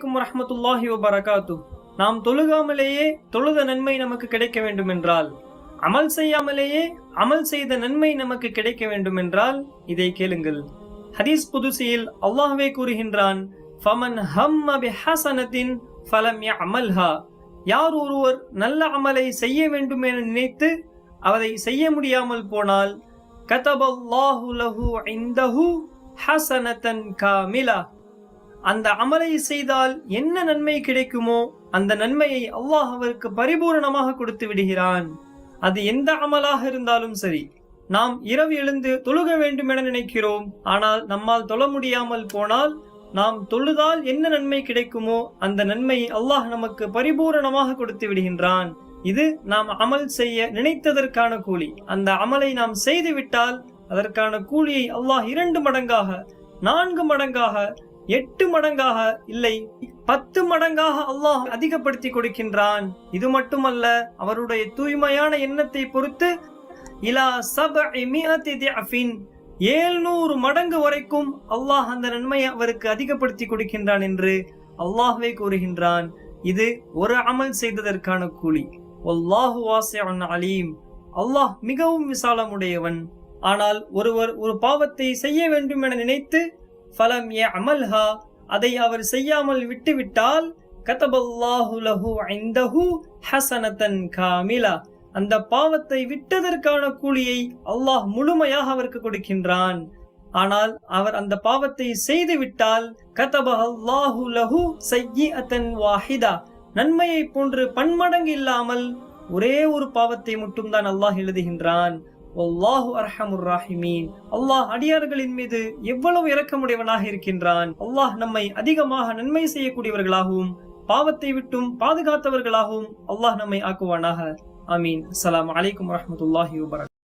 வலைக்கும் ரஹமத்துல்லாஹி வபரகாத்து நாம் தொழுகாமலேயே தொழுத நன்மை நமக்கு கிடைக்க வேண்டும் என்றால் அமல் செய்யாமலேயே அமல் செய்த நன்மை நமக்கு கிடைக்க வேண்டும் என்றால் இதை கேளுங்கள். ஹதீஸ் புதுசியில் அல்லாஹ்வே கூறுகின்றான் ஃபமன் ஹம்ம பிஹசனத்தின் ஃபலம் யஅமல்ஹா. யார் ஒருவர் நல்ல அமலை செய்ய வேண்டும் என நினைத்து அதை செய்ய முடியாமல் போனால் கதபல்லாஹு லஹு இந்தஹு ஹசனத்தன் காமிலா. அந்த அமலை செய்தால் என்ன நன்மை கிடைக்குமோ அந்த நன்மையை அல்லாஹ் அவருக்கு பரிபூரணமாக கொடுத்து விடுகிறான். அது எந்த அமலாக இருந்தாலும் சரி நாம் இரவு எழுந்து தொழுக வேண்டும் என நினைக்கிறோம். ஆனால் நம்மால் தொழ முடியாமல் போனால் நாம் தொழுதால் என்ன நன்மை கிடைக்குமோ அந்த நன்மையை அல்லாஹ் நமக்கு பரிபூரணமாக கொடுத்து விடுகின்றான். இது நாம் அமல் செய்ய நினைத்ததற்கான கூலி. அந்த அமலை நாம் செய்து விட்டால் அதற்கான கூலியை அல்லாஹ் இரண்டு மடங்காக நான்கு மடங்காக எட்டு மடங்காக இல்லை பத்து மடங்காக அல்லாஹ் அதிகப்படுத்தி கொடுக்கின்றான். இது மட்டுமல்ல அவருடைய தூய்மையான எண்ணத்தை பொறுத்து இலா சப ஏழ்நூறு மடங்கு வரைக்கும் அல்லாஹ் அந்த நன்மையை அவருக்கு அதிகப்படுத்தி கொடுக்கின்றான் என்று அல்லாஹ்வே கூறுகின்றான். இது ஒரு அமல் செய்ததற்கான கூலி. வல்லாஹு வாசிஅன் அலீம். அல்லாஹ் மிகவும் விசாலமுடையவன். ஆனால் ஒருவர் ஒரு பாவத்தை செய்ய வேண்டும் என நினைத்து ஃபலம் ஏ அமல்ஹா அதை அவர் செய்யாமல் விட்டுவிட்டால் கதபல்லாஹு லஹு ஐந்தஹு ஹசனத்தன் காமிலா. அந்த பாவத்தை விட்டதற்கான கூலியை அல்லாஹ் முழுமையாக அவருக்கு கொடுக்கின்றான். ஆனால் அவர் அந்த பாவத்தை செய்து விட்டால் கதபல்லாஹு லஹு சய்யிஅத்தன் வாஹிதா. நன்மையை போன்று பன்மடங்கு இல்லாமல் ஒரே ஒரு பாவத்தை மட்டும்தான் அல்லாஹ் எழுதுகின்றான். அல்லாஹு அர்ஹமுர் ராஹிமீன். அல்லாஹ் அடியார்களின் மீது எவ்வளவு இரக்கமுடையவனாக இருக்கின்றான். அல்லாஹ் நம்மை அதிகமாக நன்மை செய்யக்கூடியவர்களாகவும் பாவத்தை விட்டும் பாதுகாத்தவர்களாகவும் அல்லாஹ் நம்மை ஆக்குவானாக. ஆமீன். அஸ்லாம் அலைக்கும் வரமத்துல்லாஹி வபரகாத்துஹு